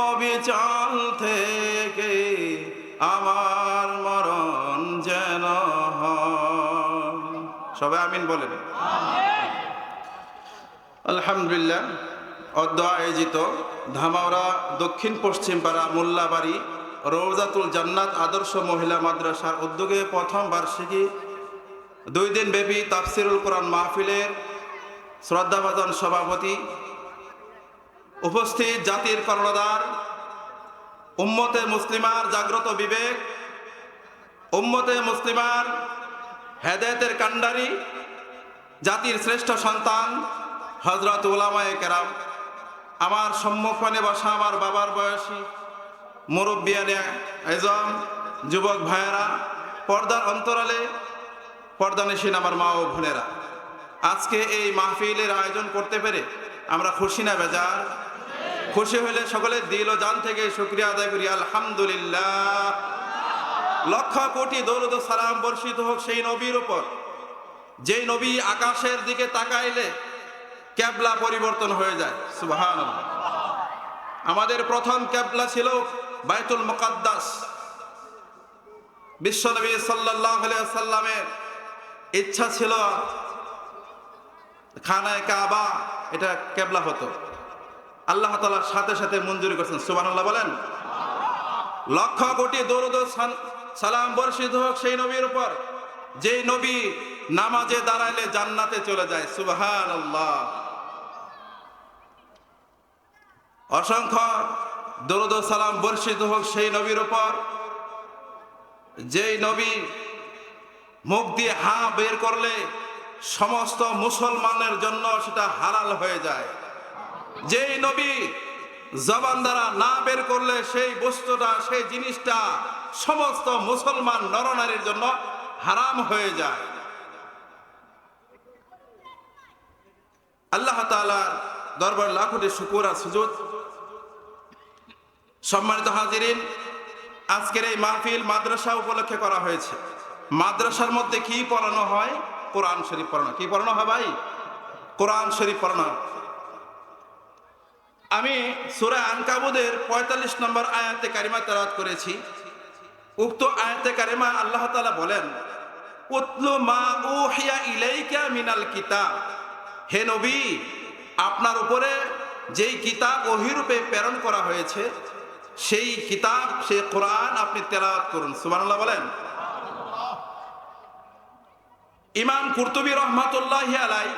অবিচল থেকে আমার মরণ যেন সবাই আমিন বলেন। আলহামদুলিল্লাহ অদ্য আয়োজিত ধামাওড়া দক্ষিণ পশ্চিম পাড়া মোল্লাবাড়ি রৌজাতুল জান্নাত আদর্শ মহিলা মাদ্রাসার উদ্যোগে প্রথম বার্ষিকী দুই দিন ব্যাপী তাফসিরুল কোরআন মাহফিলের শ্রদ্ধাভাজন সভাপতি উপস্থিত জাতির কর্ণধার, উম্মতে মুসলিমার জাগ্রত বিবেক, উম্মতে মুসলিমার হেদায়তের কাণ্ডারি, জাতির শ্রেষ্ঠ সন্তান হজরত উলামায়ে কেরাম। আমার সম্মুখনে বসা আমার বাবার বয়সী মুরব্বিয়ানে এজম যুবক ভাইয়েরা, পর্দার অন্তরালে পর্দানিসীন আমার মা ও বোনেরা। আজকে এই মাহফিলের আয়োজন করতে পেরে আমরা খুশি না বেজার। খুশি হলে সকলে দিল জান থেকে শুক্রিয়া আদায় করি, আলহামদুলিল্লাহ। লক্ষ কোটি দৌলত সালাম বর্ষিত হোক সেই নবীর উপর। যেই নবী আকাশের দিকে তাকাইলে ক্যাবলা পরিবর্তন হয়ে যায় সুবাহান আমাদের প্রথম ক্যাবলা ছিল বাইতুল মুকাদ্দাস। বিশ্বনবী সাল্লাহ সাল্লামের ইচ্ছা ছিল খানায় কাবা, এটা ক্যাবলা হতো। আল্লাহ তালার সাথে সাথে মঞ্জুরি করছেন। সুবাহ বলেন। লক্ষ কোটি দৌরদ সালাম বর্ষিত হোক সেই নবীর উপর। যেই নবী নামাজে দাঁড়াইলে জান্নাতে চলে যায়। সুবাহান আল্লাহ অসংখ্য দরুদ সালাম বর্ষিত হোক সেই নবীর উপর। যেই নবী মুখ দিয়ে হা বের করলে সমস্ত মুসলমানের জন্য সেটা হালাল হয়ে যায়। যেই নবী জবান দ্বারা না বের করলে সেই বস্তুটা, সেই জিনিসটা সমস্ত মুসলমান নরনারীর জন্য হারাম হয়ে যায়। আল্লাহ দরবার লাখোটি শুকুর আর সুযোগ সম্মানিত হাজিরিন, আজকের এই মাহফিল মাদ্রাসা উপলক্ষে করা হয়েছে। মাদ্রাসার মধ্যে কি পড়ানো হয়? কোরআন শরীফ পড়ানো কি পড়ানো হয় ভাই? কোরআন শরীফ পড়ানো আমি সুরা আনকাবুদের পঁয়তাল্লিশ নম্বর আয়াতে কারিমা তেরাত করেছি। উক্ত আয়াতে কারিমা আল্লাহ তালা বলেন, উতলু মা উহিয়া ইলাইকা মিনাল কিতাব। হে নবী, আপনার উপরে যেই কিতাব ওহিরূপে প্রেরণ করা হয়েছে, সেই কিতাব, সেই কোরআন আপনি তেলাওয়াত করুন। সুবহানাল্লাহ বলেন। ইমাম কুরতুবী রহমাতুল্লাহ আলাই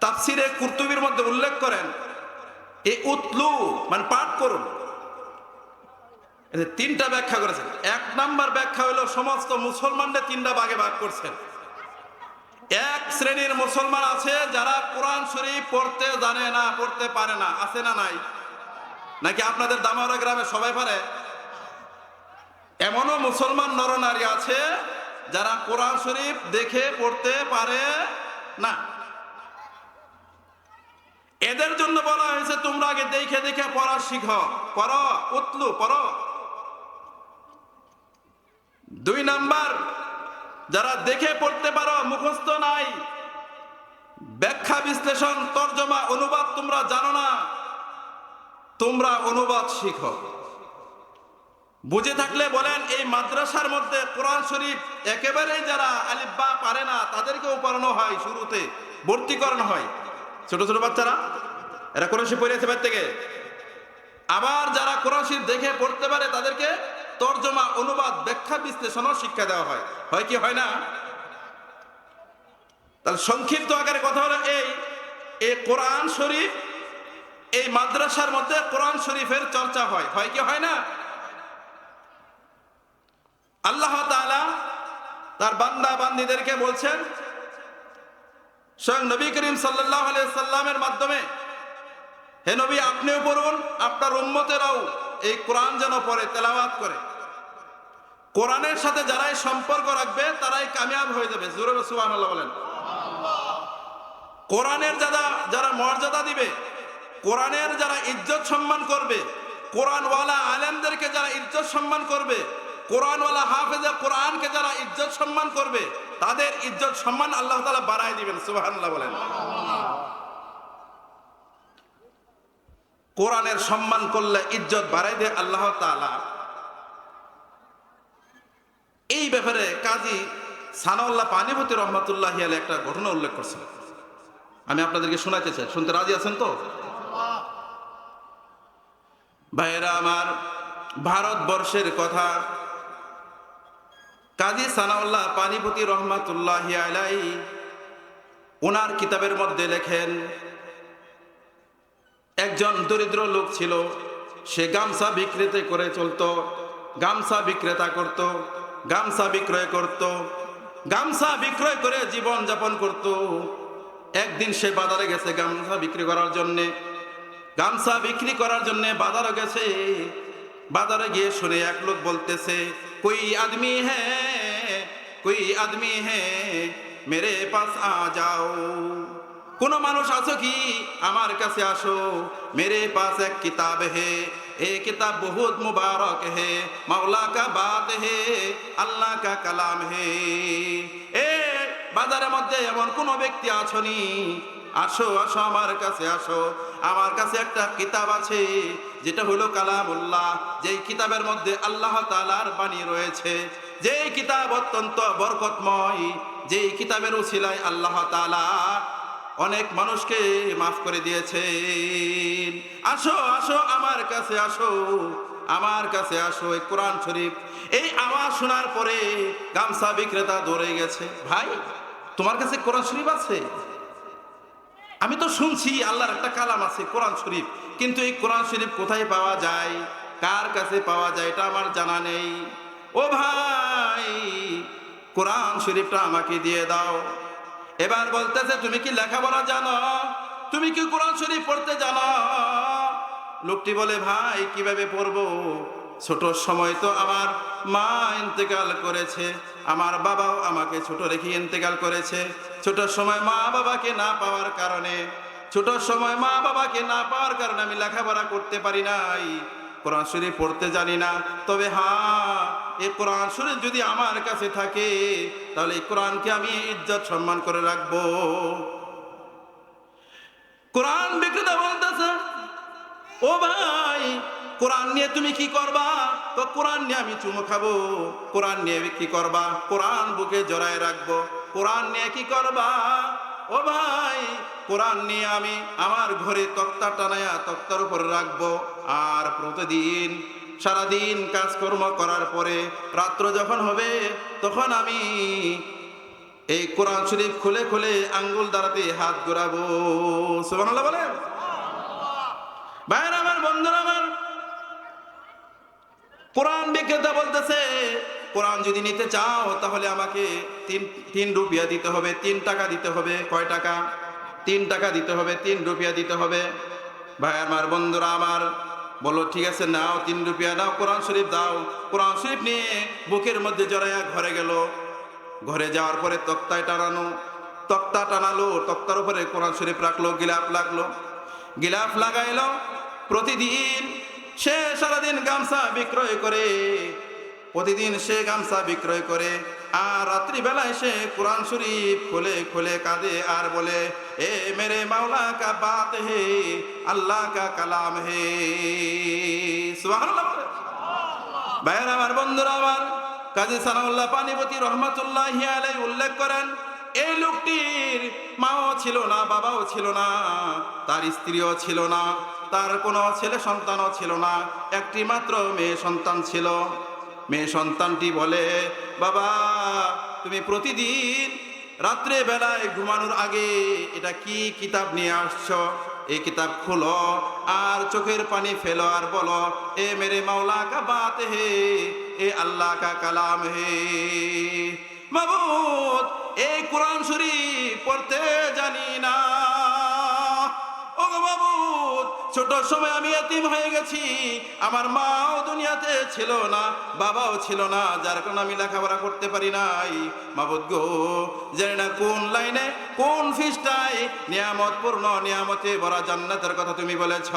তাফসিরে কুরতুবির মধ্যে উল্লেখ করেন এই উতলু মানে পাঠ করুন। তিনটা ব্যাখ্যা করেছেন। এক নাম্বার ব্যাখ্যা হলো, সমস্ত মুসলমানদের তিনটা ভাগে ভাগ করছেন। এক শ্রেণির মুসলমান আছে, যারা কোরআন শরীফ পড়তে জানে না, পড়তে পারে না। আছে না নাই? নাকি আপনাদের দামারা গ্রামে সবাই পারে? এমনও মুসলমান নরনারী আছে, যারা কোরআন শরীফ দেখে, পড়তে পারে না। এদের জন্য বলা হয়েছে, তোমরা আগে দেখে দেখে পড়া শিখো। পড়ো, উতলু, পড়ো। দুই নাম্বার, যারা দেখে পড়তে পারো, মুখস্থ নাই। ব্যাখ্যা বিশ্লেষণ, তর্জমা, অনুবাদ তোমরা জানো না। তোমরা অনুবাদ শিখো। বুঝে থাকলে বলেন, এই মাদ্রাসার মধ্যে কোরআন শরীফ একেবারেই যারা আলিব্বা পারে না, তাদেরকেও পড়ানো হয় শুরুতে, ভর্তি করানো হয়। ছোট ছোট বাচ্চারা, এরা কোরআন শরীফ পড়েছে থেকে। আবার যারা কোরআন দেখে পড়তে পারে, তাদেরকে তর্জমা, অনুবাদ, ব্যাখ্যা, বিশ্লেষণও শিক্ষা দেওয়া হয়। হয় কি, হয় না? তাহলে সংক্ষিপ্ত আকারে কথা হলো এই এই কোরআন শরীফ, এই মাদ্রাসার মধ্যে কোরআন শরীফের চর্চা হয়। হয় কি, হয় না? আল্লাহ তাআলা তার বান্দা বান্দিদেরকে বলছেন স্বয়ং নবী করিম সাল্লাহ সাল্লামের মাধ্যমে, হে নবী, আপনিও পড়ুন, আপনার উম্মতেরাও এই কোরআন যেন পড়ে, তেলাওয়াত করে। কোরআনের সাথে যারাই সম্পর্ক রাখবে, তারাই কামিয়াব হয়ে যাবে। জোরে সুবহানাল্লাহ বলেন। কোরআনের যারা যারা মর্যাদা দিবে, কোরআনের যারা ইজ্জত সম্মান করবে, কোরআনওয়ালা আলেমদেরকে যারা ইজ্জত সম্মান করবে, কোরআনওয়ালা হাফেজা কোরআনকে যারা ইজ্জত সম্মান করবে তাদের ইজ্জত, সম্মান আল্লাহ তালা বাড়ায় দিবেন, সুবহানাল্লাহ বলেন। কোরআনের সম্মান করলে ইজ্জত বাড়াই দেয় আল্লাহ তাআলা। এই ব্যাপারে কাজী সানাউল্লাহ পানিপতি রহমতুল্লাহ একটা ঘটনা উল্লেখ করছেন। আমি আপনাদেরকে শোনাতে চাই, শুনতে রাজি আছেন তো? ভাইয়েরা, আমার ভারতবর্ষের কথা কাজী সানাউল্লাহ পানিপতি রহমাতুল্লাহ আলাই ওনার কিতাবের মধ্যে লেখেন, একজন দরিদ্র লোক ছিল, সে গামছা বিক্রেতে করে চলতো, গামছা বিক্রেতা করত, গামছা বিক্রয় করত, গামছা বিক্রয় করে জীবন যাপন করত। একদিন সে বাজারে গেছে গামছা বিক্রি করার জন্যে। গামছা বিক্রি করার জন্য বাজারে গেছে। বাজারে গিয়ে শুনে এক লোক বলতেছে, কই আদমি হ্যাঁ? কই আদমি হ্যাঁ মেরে পাস আ যাও কোন মানুষ আছো কি আমার কাছে আসো মেরে পাস এক কিতাব হে এ কিতাব বহুত মুবারক হে মাওলা কা বাত হে আল্লাহ কা কালাম হে এ বাজারের মধ্যে এমন কোন ব্যক্তি আছনি আসো আসো আমার কাছে আসো আমার কাছে একটা কিতাব আছে যেটা হলো কালামুল্লাহ যেই কিতাবের মধ্যে আল্লাহ তালার বাণী রয়েছে যেই কিতাব অত্যন্ত বরকতময় যে কিতাবের উছিলায় আল্লাহ তালা অনেক মানুষকে মাফ করে দিয়েছেন। আসো আসো, আমার কাছে আসো, আমার কাছে আসো এই কোরআন শরীফ। এই আওয়াজ শোনার পরে গামছা বিক্রেতা দৌড়ে গেছে, ভাই, তোমার কাছে কোরআন শরীফ আছে? আমি তো শুনছি আল্লাহর একটা কালাম আছে, কোরআন শরীফ। কিন্তু এই কোরআন শরীফ কোথায় পাওয়া যায়? কার কাছে পাওয়া যায়? এটা আমার জানা নেই। ও ভাই, কোরআন শরীফটা আমাকে দিয়ে দাও। এবার বলতেছে, তুমি কি লেখাপড়া জানো? তুমি কি কোরআন শরীফ পড়তে জানো? লোকটি বলে, ভাই, কীভাবে পড়ব? ছোট সময় তো আমার মা ইন্তেকাল করেছে। আমার বাবাও আমাকে ছোট রেখে ইন্তেকাল করেছে। ছোট সময় মা বাবাকে না পাওয়ার কারণে, ছোট সময় মা বাবাকে না পাওয়ার কারণে আমি লেখাপড়া করতে পারি নাই। কোরআন শরীফ পড়তে জানি না। তবে হ্যাঁ এই কোরআন শরীফ যদি আমার কাছে থাকে, তাহলে এই কোরআনকে আমি ইজ্জত সম্মান করে রাখব। কোরআন বিক্রেতা বলতেছে, ও ভাই, কোরআন নিয়ে তুমি কি করবা? তো কোরআন নিয়ে আমি চুমো খাব, কোরআন নিয়ে কি করবা, কোরআন বুকে জড়ায় রাখব। কোরআন নিয়ে কি করবা? ও ভাই, কোরআন নিয়ে আমি আমার ঘরে তক্তা টানায়া তক্তার উপর রাখব, আর প্রতিদিন সারাদিন কাজকর্ম করার পরে রাত্র যখন হবে, তখন আমি এই কোরআন শরীফ খুলে খুলে আঙ্গুল দ্বারাতে হাত ঘোরাবো। সুবহানাল্লাহ বলেন। ভাইয়ের আমার, বন্ধুরা আমার, কোরআন বিক্রেতা বলতেছে, কোরআন যদি নিতে চাও তাহলে আমাকে তিন তিন রুপিয়া দিতে হবে, তিন টাকা দিতে হবে। কয় টাকা? তিন টাকা দিতে হবে, তিন রুপিয়া দিতে হবে। ভাই আমার, বন্ধুরা আমার বলো, ঠিক আছে, নাও তিন রুপিয়া, নাও কোরআন শরীফ দাও। কোরআন শরীফ নিয়ে বুকের মধ্যে জড়াইয়া ঘরে গেল। ঘরে যাওয়ার পরে তক্তায় টানানো, তক্তা টানালো, তক্তার উপরে কোরআন শরীফ রাখল গিলাফ লাগল। গিলাফ লাগাইলো, প্রতিদিন সে সারাদিন গামছা বিক্রয় করে, প্রতিদিন সে গামছা বিক্রয় করে। আর রাত্রিবেলায় সে কোরআন শরীফ খুলে খুলে কাঁদে আর বলে, এ মেরে মাওলা কা বাত হে, আল্লাহ কা কালাম হে। ভাইয়ের আমার, বন্ধুরা আমার, কাজী সানাউল্লাহ পানিপতি রহমতুল্লাহ আলাই উল্লেখ করেন এই লোকটির মাও ছিল না, বাবাও ছিল না, তার স্ত্রীও ছিল না, তার কোনো ছেলে সন্তানও ছিল না, একটি মাত্র মেয়ে সন্তান ছিল মেয়ে সন্তানটি বলে, বাবা, তুমি প্রতিদিন রাত্রে বেলায় ঘুমানোর আগে এটা কি কিতাব নিয়ে আসছো? এই কিতাব খুলো আর চোখের পানি ফেলো আর বলো, এ মেরে মাওলা কা বাত হে, এ আল্লাহ কা কালাম হে। মাবুদ, এই কোরআন শরীফ পড়তে জানি না। ও মাবুদ ছোট সময় আমি এতিম হয়ে গেছি। আমার মাও দুনিয়াতে ছিল না, বাবাও ছিল না, যার কারণে আমি লেখাপড়া করতে পারি নাই। মাবুদ গো, জানি না কোন লাইনে, কোন ফিসটাই নিয়ামত পূর্ণ নিয়ামতে ভরা জান্নাতের কথা তুমি বলেছ।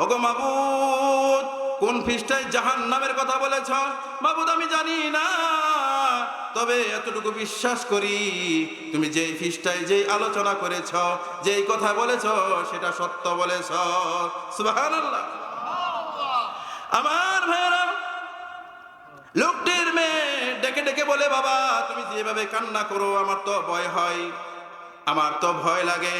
ও গো মাবুদ, কোন ফিসটাই জাহান নামের কথা বলেছ? মাবুদ, আমি জানি না। তবে এতটুকু বিশ্বাস করি, তুমি যেই ফিসটাই যেই আলোচনা করেছ, যেই কথা বলেছ, সেটা সত্য বলেছ। আমার ভাইয়েরা, লোকটির মেয়ে ডেকে ডেকে বলে, বাবা, তুমি যেভাবে কান্না করো, আমার তো ভয় হয়। আমার তো ভয় লাগে।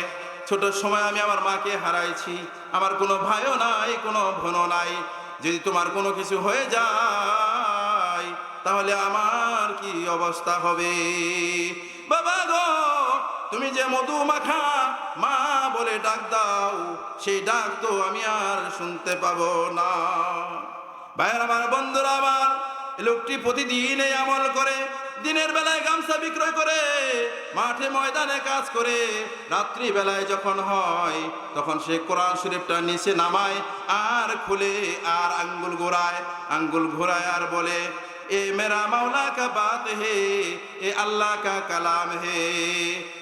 ছোট সময় আমি আমার মাকে হারাইছি। আমার কোনো ভাইও নাই, কোনো বোনও নাই। যদি তোমার কোনো কিছু হয়ে যায় তাহলে আমার কি অবস্থা হবে? বাবা গো, তুমি যে মধু মাখা মা বলে ডাক দাও, সেই ডাক তো আমি আর শুনতে পাবো না। ভাইয়ের আমার, বন্ধুরা আমার লোকটি প্রতিদিন এই আমল করে, দিনের বেলায় গামছা বিক্রয় করে, মাঠে ময়দানে কাজ করে রাত্রি বেলায় যখন হয়, তখন সে কোরআন শরীফটা নিচে নামায়, আর খুলে আর আঙ্গুল ঘোরায় আঙ্গুল ঘোরায় আর বলে এ মেরা मौला का बात है ये अल्लाह का कलाम है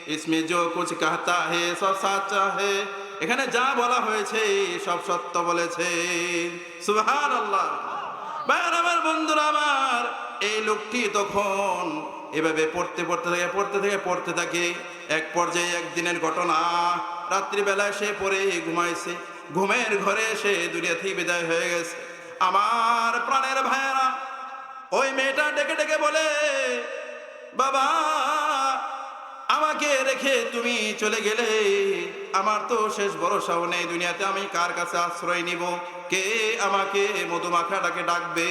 इसमें जो कुछ कहता है सब साचा है এখানে যা বলা হয়েছে সব সত্য বলেছে সুবহান আল্লাহ ভাইয়ার আমার বন্ধুরা আমার এই লোকটি তখন এভাবে পড়তে পড়তে থাকে পড়তে থাকে পড়তে থাকে এক পর্যায়ে একদিনের ঘটনা রাত্রিবেলায় সে পড়ে ঘুমাইছে ঘুমের ঘরে সে দুনিয়া থেকে বিদায় হয়ে গেছে আমার প্রাণের ভাইয়েরা ওই মেয়েটা ডেকে ডেকে বলে, বাবা, আমাকে রেখে তুমি চলে গেলে। আমার তো শেষ ভরসাও নেই দুনিয়াতে। আমি কার কাছে আশ্রয় নিব? কে আমাকে মধুমাখাটাকে ডাকবে?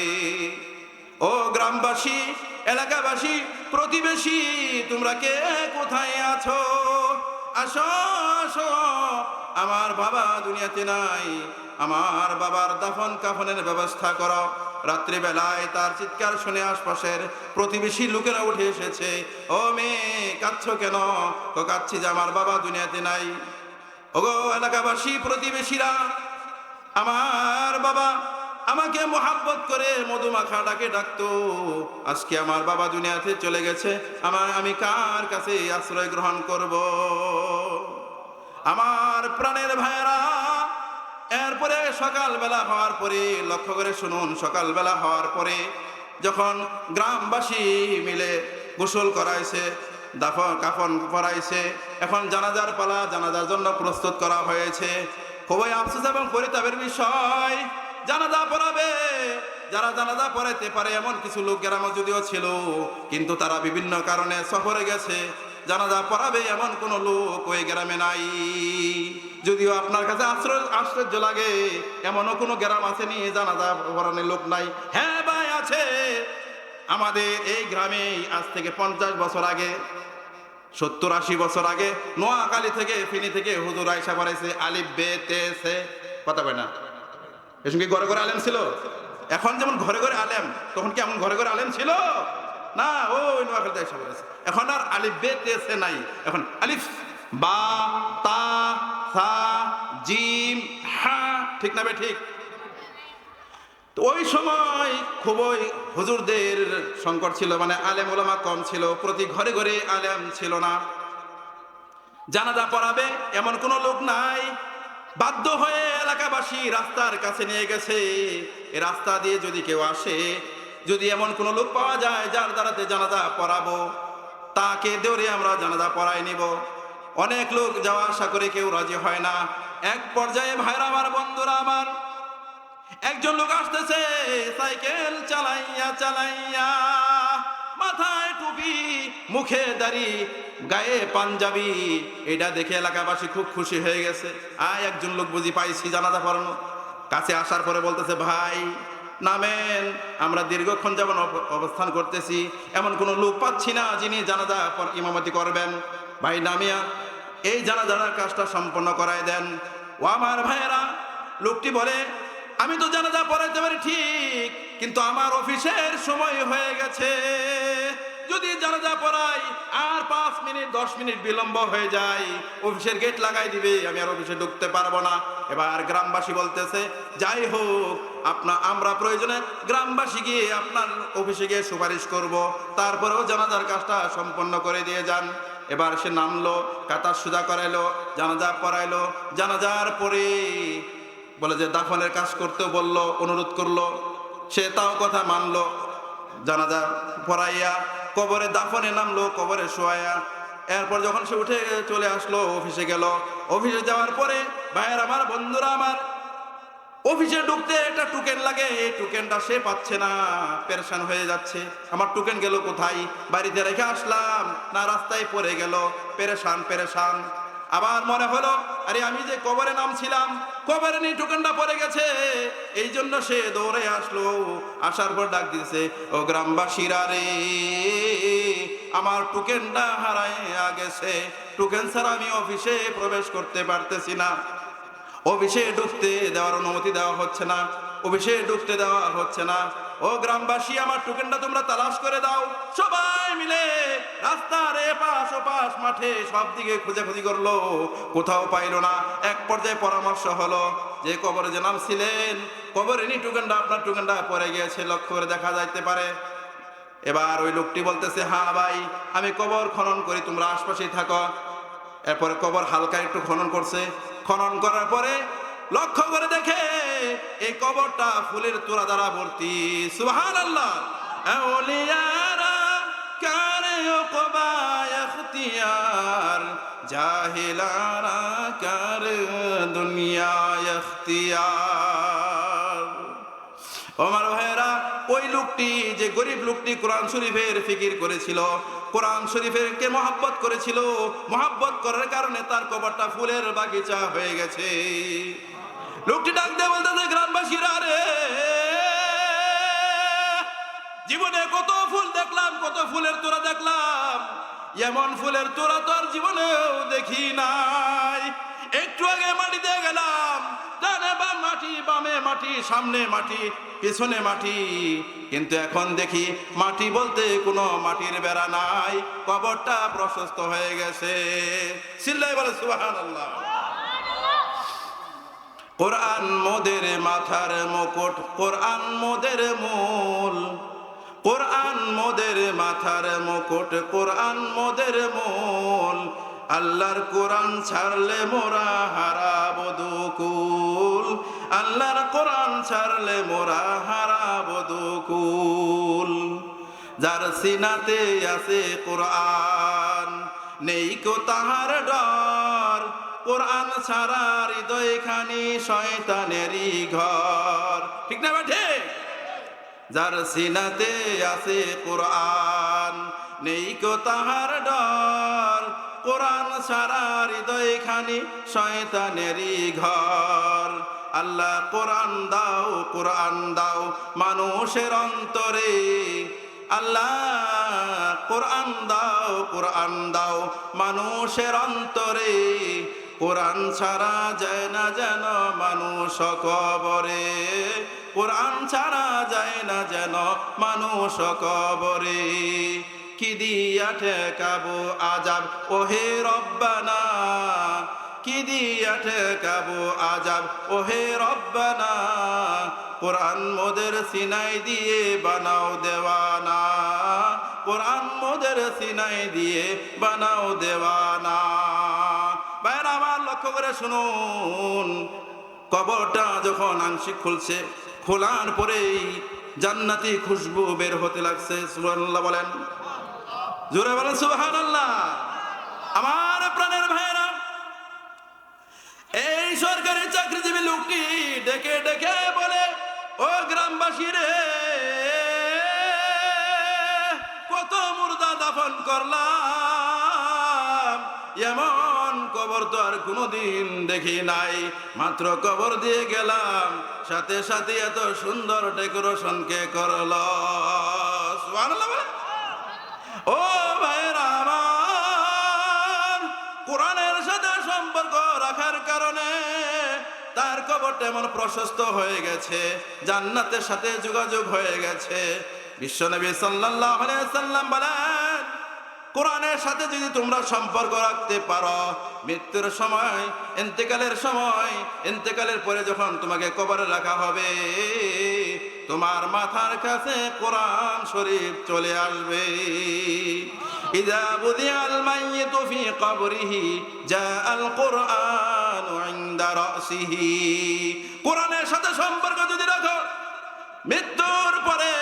ও গ্রামবাসী, এলাকাবাসী, প্রতিবেশী, তোমরা কে কোথায় আছো? আসো আসো। আমার বাবা দুনিয়াতে নাই। আমার বাবার দাফন কাফনের ব্যবস্থা করো। রাত্রিবেলায় তার চিৎকার শুনে আশপাশের প্রতিবেশী লোকেরা উঠে এসেছে। ও মেয়ে, কাঁদছ কেন? তো কাঁদছি যে আমার বাবা দুনিয়াতে নাই। ওগো এলাকাবাসী, প্রতিবেশীরা, আমার বাবা আমাকে মোহাব্বত করে মধুমাখা ডাকে ডাকতো। আজকে আমার বাবা দুনিয়াতে চলে গেছে। আমার, আমি কার কাছে আশ্রয় গ্রহণ করব? আমার প্রাণের ভাইয়েরা এরপরে সকালবেলা হওয়ার পরে, লক্ষ্য করে শুনুন, সকালবেলা হওয়ার পরে যখন গ্রামবাসী মিলে গোসল করাইছে, দাফন, কাফন করাইছে, এখন জানাজার পালা জানাজার জন্য প্রস্তুত করা হয়েছে। খুবই আফসোস এবং পরিতাপের বিষয়, জানাজা পড়াবে। যারা জানাজা পড়াইতে পারে, এমন কিছু লোক গ্রামে যদিও ছিল, কিন্তু তারা বিভিন্ন কারণে সফরে গেছে। জানাজা পড়াবে এমন কোনো লোক ওই গ্রামে নাই। যদিও আপনার কাছে আশ্রয় আশ্চর্য লাগে, এমনও কোনো গ্রাম আছে নি জানাজা পড়ানোর লোক নাই। হ্যাঁ ভাই, আছে। আমাদের এই গ্রামে আজ থেকে পঞ্চাশ বছর আগে, সত্তর আশি বছর আগে নোয়াখালী থেকে ফিনি থেকে হুজুর আয়সা পড়াইছে আলিফ বে, তে, সে, কথা কয় না। এসব কি ঘরে ঘরে আলেম ছিল? এখন যেমন ঘরে ঘরে আলেম, তখন কি এমন ঘরে ঘরে আলেম ছিল? না ওই নোয়াখালী নোয়াখালীতে আয়সা পড়াইছে এখন আর আলিফ বে, তে, সে নাই। এখন আলিফ, বা, তা, সা, জিম, হা, ঠিক না বে, ঠিক? ওই সময় খুবই হুজুরদের সংকট ছিল মানে আলেম ওলামা কম ছিল, প্রতি ঘরে ঘরে আলেম ছিল না। জানাজা পড়াবে এমন কোনো লোক নাই। বাধ্য হয়ে এলাকাবাসী রাস্তার কাছে নিয়ে গেছে। রাস্তা দিয়ে যদি কেউ আসে যদি এমন কোনো লোক পাওয়া যায় যার দ্বারাতে জানাজা পড়াবো, তাকে দেওরে আমরা জানাজা পড়াই নিব। অনেক লোক যাওয়া আশা করে কেউ রাজি হয় না। এক পর্যায়ে ভাইরা আমার, বন্ধুরা আমার, একজন লোক আসতেছে, সাইকেল চালাইয়া চালাইয়া মাথায় টুপি, মুখে দাড়ি, গায়ে পাঞ্জাবি, এটা দেখে এলাকাবাসী খুব খুশি হয়ে গেছে। আয়, একজন লোক বুঝি পাইছি জানাজা পড়ানো। কাছে আসার পরে বলতেছে, ভাই নামেন। আমরা দীর্ঘক্ষণ যেমন অব- অবস্থান করতেছি। এমন কোনো লোক পাচ্ছি না যিনি জানাজা ইমামতি করবেন। ভাই নামিয়া, এই জানাজার কাজটা সম্পন্ন করায় দেন। ও আমার ভাইয়েরা, লোকটি বলে, আমি তো জানাজা পড়াইতে পারি ঠিক, কিন্তু আমার অফিসের সময় হয়ে গেছে। যদি জানাজা পড়াই আর মিনিট, দশ মিনিট বিলম্ব হয়ে যায়। অফিসের গেট লাগাই দিবে, আমি আর অফিসে ঢুকতে পারব না। এবার গ্রামবাসী বলতেছে, যাই হোক, আপনা আমরা প্রয়োজনে গ্রামবাসী গিয়ে আপনার অফিসে গিয়ে সুপারিশ করব। তারপরেও জানাজার কাজটা সম্পন্ন করে দিয়ে যান। এবার সে নামলো, কাতার সুদা করাইলো, জানাজা পড়াইলো। জানাজার পরে বলে যে, দাফনের কাজ করতেও বলল, অনুরোধ করল। সে তাও কথা মানলো। জানাজা পড়াইয়া কবরে দাফনে নামলো, কবরে শোয়াইয়া এরপর যখন সে উঠে চলে আসলো, অফিসে গেল। অফিসে যাওয়ার পরে ভাইয়ের আমার, বন্ধুরা আমার, অফিসে ঢুকতে একটা টোকেন লাগে। এই টোকেনটা সে পাচ্ছে না, পেরেশান হয়ে যাচ্ছে। আমার টোকেন গেল কোথায়? বাড়িতে রেখে আসলাম, না রাস্তায় পড়ে গেল। পেরেশান পেরেশান। আবার মনে হলো, আরে আমি যে কবরে নামছিলাম, কবরে নিয়ে টোকেনটা পড়ে গেছে। এই জন্য সে দৌড়ে আসলো। আসার পর ডাক দিছে ও গ্রামবাসীরা রে আমার টোকেনটা হারাইয়া গেছে টোকেন ছাড়া আমি অফিসে প্রবেশ করতে পারতেছি না। অফিসে ঢুকতে দেওয়ার অনুমতি দেওয়া হচ্ছে না। অফিসে ঢুকতে দেওয়া হচ্ছে না। ও গ্রামবাসী, আমার টোকেনটা তোমরা তালাশ করে দাও। সবাই মিলে রাস্তার এপাশ ওপাশ মাঠে সব দিকে খোঁজাখুঁজি করল। কোথাও পাইলো না। এক পর্যায়ে পরামর্শ হলো যে, কবরে যে নাম ছিলেন কবরে নি টোকেনটা, আপনার টোকেনটা পরে গিয়েছে। লক্ষ্য করে দেখা যাইতে পারে এবার ওই লোকটি বলতেছে, হা ভাই, আমি কবর খনন করি, তোমরা আশপাশেই থাকো। এরপরে কবর হালকা একটু খনন করছে। খনন করার পরে লক্ষ্য করে দেখে এই কবরটা ফুলের তোরা দ্বারা ভর্তি। সুবহান আল্লাহ জাহিলারা লোকটি, যে গরিব লোকটি কোরআন শরীফের ফিকির করেছিল, কোরআন শরীফের কে মহাব্বত করেছিল, মহাব্বত করার কারণে তার কবরটা ফুলের বাগিচা হয়ে গেছে। লোকটি ডাক দিয়ে বলতেছে, গ্রামবাসীরা রে জীবনে কত ফুল দেখলাম, কত ফুলের তোরা দেখলাম, এমন ফুলের তোরা তো আর জীবনেও দেখি নাই। একটু আগে মাটিতে গেলাম। ডানে বাম মাটি, বামে মাটি, সামনে মাটি, পিছনে মাটি। কিন্তু এখন দেখি মাটি বলতে কোনো মাটির বেড়া নাই। কবরটা প্রশস্ত হয়ে গেছে। সিল্লাই বলে সুবাহান আল্লাহ কোরআন মোদের মাথার মুকুট, কোরআন মোদের মূল। কোরআন মোদের মাথার মুকুট, কোরআন মোদের মূল। আল্লাহর কোরআন ছাড়লে মোরা হারাব দুকুল আল্লাহর কোরআন ছাড়লে মোরা হারাব দুকুল যার সিনাতে আছে কোরআন, নেই কো তাহার ডর। কোরআন ছাড়া হৃদয় খানি শয়তানেরই ঘর। ঠিক না বা ঠিক? যার সিনাতে আছে কোরআন, নেই কো তাহার ডর। কোরআন ছাড়া হৃদয় খানি শয়তানেরই ঘর। আল্লাহ কোরআন দাও কোরআন দাও মানুষের অন্তরে। আল্লাহ কোরআন দাও কোরআন দাও মানুষের অন্তরে। কোরআন ছাড়া যায় না যেন মানুষ কবরে। কোরআন ছাড়া যায় না যেন মানুষ কবরে। কি দিয়া ঠেকাবো আজাব। ওহে রব্বানা, কি দিয়া ঠেকাবো আজাব? ওহে রব্বানা, কোরআন মোদের সিনাই দিয়ে বানাও দেওয়ানা। কোরআন মোদের সিনাই দিয়ে বানাও দেওয়ানা। বাইরে আমার লক্ষ্য করে শুনুন, কবরটা যখন আংশিক খুলছে, খোলার পরেই জান্নাতি খুশবু বের হতে লাগছে। সুবহানাল্লাহ বলেন। জোরে বলেন, সুবহানাল্লাহ। আমার প্রাণের ভাইয়েরা, এই সরকারি চাকরিজীবী লোকটি ডেকে ডেকে বলে, ও গ্রামবাসী রে, কত মুর্দা দাফন করলাম। এমন কবর তো আর কোনোদিন দেখি নাই। মাত্র কবর দিয়ে গেলাম, সাথে সাথে এত সুন্দর ডেকোরেশন কে করল। সুবহানাল্লাহ। ও ভাইরা আমার কোরআনের সাথে সম্পর্ক রাখার কারণে তার কবরটা এমন প্রশস্ত হয়ে গেছে, জান্নাতের সাথে যোগাযোগ হয়ে গেছে। বিশ্বনবী সাল্লাল্লাহু আলাইহি সাল্লাম বলেন কোরআনের সাথে যদি তোমরা সম্পর্ক রাখতে পারো, মৃত্যুর সময়, ইন্তেকালের সময়, ইন্তেকালের পরে যখন তোমাকে কবরে রাখা হবে, তোমার মাথার কাছে কোরআন শরীফ চলে আসবে। কুরআনু কোরআনের সাথে সম্পর্ক যদি রাখো মৃত্যুর পরে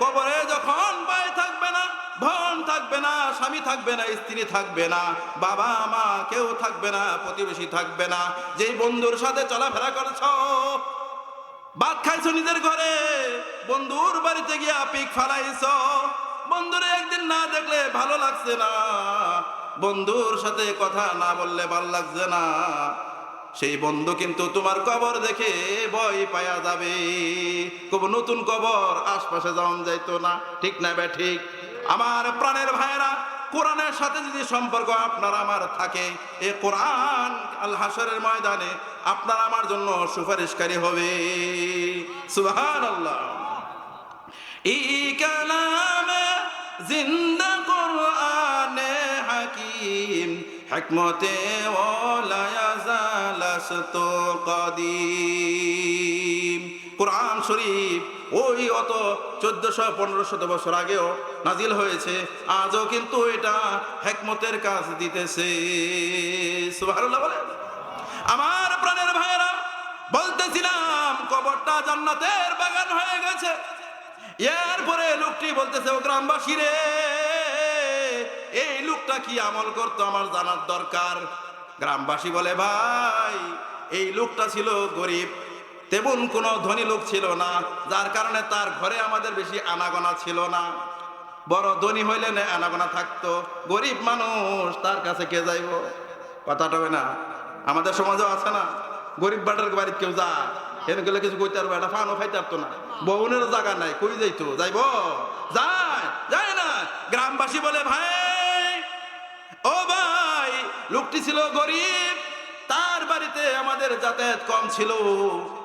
কবরে যখন ভাই থাকবে না, বোন থাকবে না, স্বামী থাকবে না, স্ত্রী থাকবে না, বাবা, মা কেউ থাকবে না, প্রতিবেশী থাকবে না, যেই বন্ধুর সাথে চলাফেরা করছ, ভাত খাইছো নিজের ঘরে, বন্ধুর বাড়িতে গিয়া পিক ফালাইছো, বন্ধুরে একদিন না দেখলে ভালো লাগছে না, বন্ধুর সাথে কথা না বললে ভালো লাগছে না। সেই বন্ধু কিন্তু তোমার কবর দেখে ভয় পায়া যাবে। কব নতুন কবর, আশপাশে যাওয়া যাইতো না। ঠিক না বে, ঠিক? আমার প্রাণের ভাইরা কোরআনের সাথে যদি সম্পর্ক আপনার আমার থাকে, এ কোরআন আল হাসরের ময়দানে আপনার আমার জন্য সুপারিশকারী হবে। সুবহান আল্লাহ ই কালামে জিন্দা কোরআনে হাকিম, হিকমতে ওলা কদিম। কোরআন শরীফ ওই অত চোদ্দশো পনেরো শত বছর আগেও নাজিল হয়েছে, আজও কিন্তু এটা হেকমতের কাজ দিতেছে। বলে আমার প্রাণের ভাইয়েরা, বলতেছিলাম, কবরটা জান্নাতের বাগান হয়ে গেছে। এরপরে লোকটি বলতেছে, ও গ্রামবাসী রে, এই লোকটা কি আমল করতো? আমার জানার দরকার। গ্রামবাসী বলে, ভাই, এই লোকটা ছিল গরিব। তেমন কোনো ধনী লোক ছিল না, যার কারণে তার ঘরে আমাদের বেশি আনাগোনা ছিল না। বড় ধনী হইলে না আনাগোনা থাকতো, গরিব মানুষ, তার কাছে কে যাইব? কথাটা হয় না, আমাদের সমাজেও আছে না, গরিব বাটার বাড়িতে কেউ যা এনে গেলে কিছু কইতে পারব একটা ফানও খাইতে পারতো না। বউনের জায়গা নাই, কই যাইতো? যাইব? যায় যায় না। গ্রামবাসী বলে, ভাই ছিল গরিব, তার বাড়িতে আমাদের যাতায়াত কম ছিল।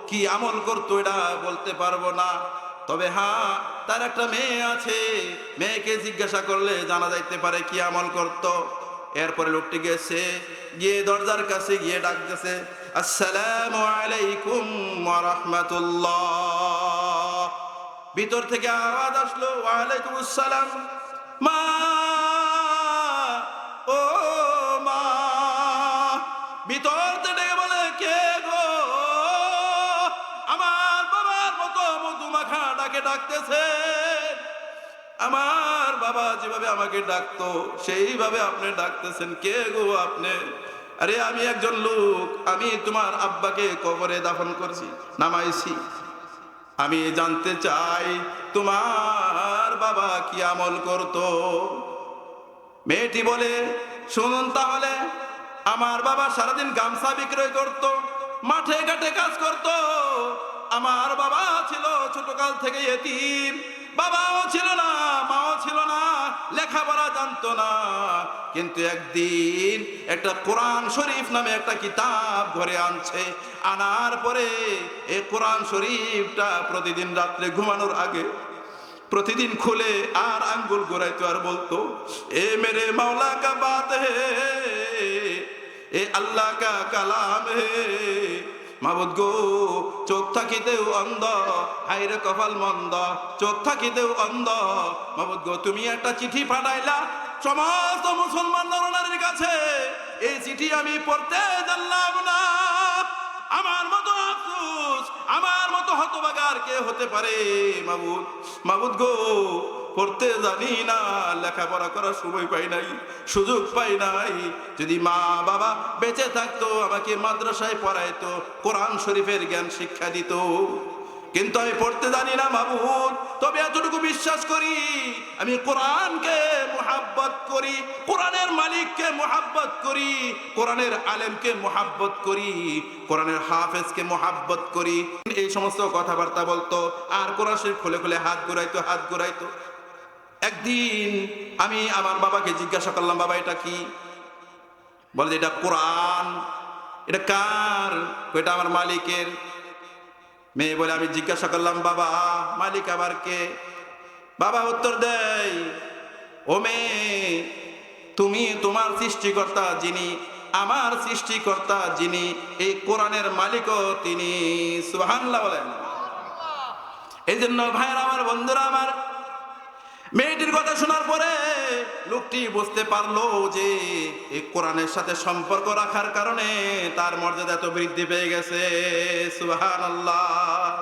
কি আমল করতো এটা বলতে পারব না। তবে হ্যাঁ তার একটা মেয়ে আছে, মেয়েকে জিজ্ঞাসা করলে জানা যাইতে পারে কি আমল করতো। এরপরে লোকটি গেছে, গিয়ে দরজার কাছে গিয়ে ডাকতেছে আসসালামু আলাইকুম রাহমাতুল্লাহ। ভিতর থেকে আওয়াজ আসলো ওয়ালাইকুম আসসালাম। ডাকতেছে। আমার বাবা যেভাবে আমাকে ডাকতো, সেইভাবে আপনি ডাকতেছেন। কে গো আপনি? আরে আমি একজন লোক, আমি তোমার আব্বাকে কবরে দাফন করছি, নামাইছি। আমি জানতে চাই, তোমার বাবা কি আমল করতো? মেয়েটি বলে, শুনুন তাহলে, আমার বাবা সারাদিন গামছা বিক্রয় করত, মাঠে ঘাটে কাজ করত আমার বাবা ছিল ছোটকাল থেকে এতিম। বাবাও ছিল না, মাও ছিল না, লেখাপড়া জানতো না। কিন্তু একদিন একটা কোরআন শরীফ নামে একটা কিতাব ঘরে আনছে। আনার পরে এই কোরআন শরীফটা প্রতিদিন রাত্রে ঘুমানোর আগে প্রতিদিন খুলে আর আঙ্গুল গোড়াইতো আর বলতো, এ মেরে মাওলা কা বাত হে, এ আল্লাহ কা কালাম হে। মাবুদ গো, চোখ থাকিতেও অন্ধ হাইরে কপাল মন্দ, চোখ থাকিতেও অন্ধ। মাবুদ গো, তুমি একটা চিঠি পাঠাইলা, সমস্ত মুসলমান নরনারীর কাছে। এই চিঠি আমি পড়তে জানলাম না। আমার মতো আফসোস, আমার মতো হতবাগার কে হতে পারে মাবুদ? মাবুদ গো পড়তে জানি না, লেখাপড়া করার সময় পাই নাই, সুযোগ পাই নাই। যদি মা বাবা বেঁচে থাকতো, আমাকে মাদ্রাসায় পড়াইতো, কোরআন শরীফের জ্ঞান শিক্ষা দিত। কিন্তু আমি পড়তে জানি না মাবুদ তবে এতটুকু বিশ্বাস করি, আমি কোরআনকে মোহাব্বত করি, কোরআনের মালিককে মোহাব্বত করি, কোরআনের আলেমকে মোহাব্বত করি, কোরআনের হাফেজকে মোহাব্বত করি। এই সমস্ত কথাবার্তা বলতো, আর কোরআন শরীফ খুলে খুলে হাত ঘুরাইতো হাত ঘুরাইতো। একদিন আমি আমার বাবাকে জিজ্ঞাসা করলাম বাবা এটা কি? বলে যে এটা কোরআন। এটা কার? এটা আমার মালিকের। মেয়ে বলে আমি জিজ্ঞাসা করলাম বাবা মালিক আবার কে? বাবা উত্তর দেয় ও মেয়ে তুমি তোমার সৃষ্টিকর্তা যিনি আমার সৃষ্টিকর্তা যিনি এই কোরআনের মালিকও তিনি। সুবহানাল্লাহ বলেন। এই জন্য ভাইয়ের আমার বন্ধুরা আমার মেয়েটির কথা শোনার পরে লোকটি বুঝতে পারল যে এই কোরআনের সাথে সম্পর্ক রাখার কারণে তার মর্যাদা এত বৃদ্ধি পেয়ে গেছে। সুবহানাল্লাহ।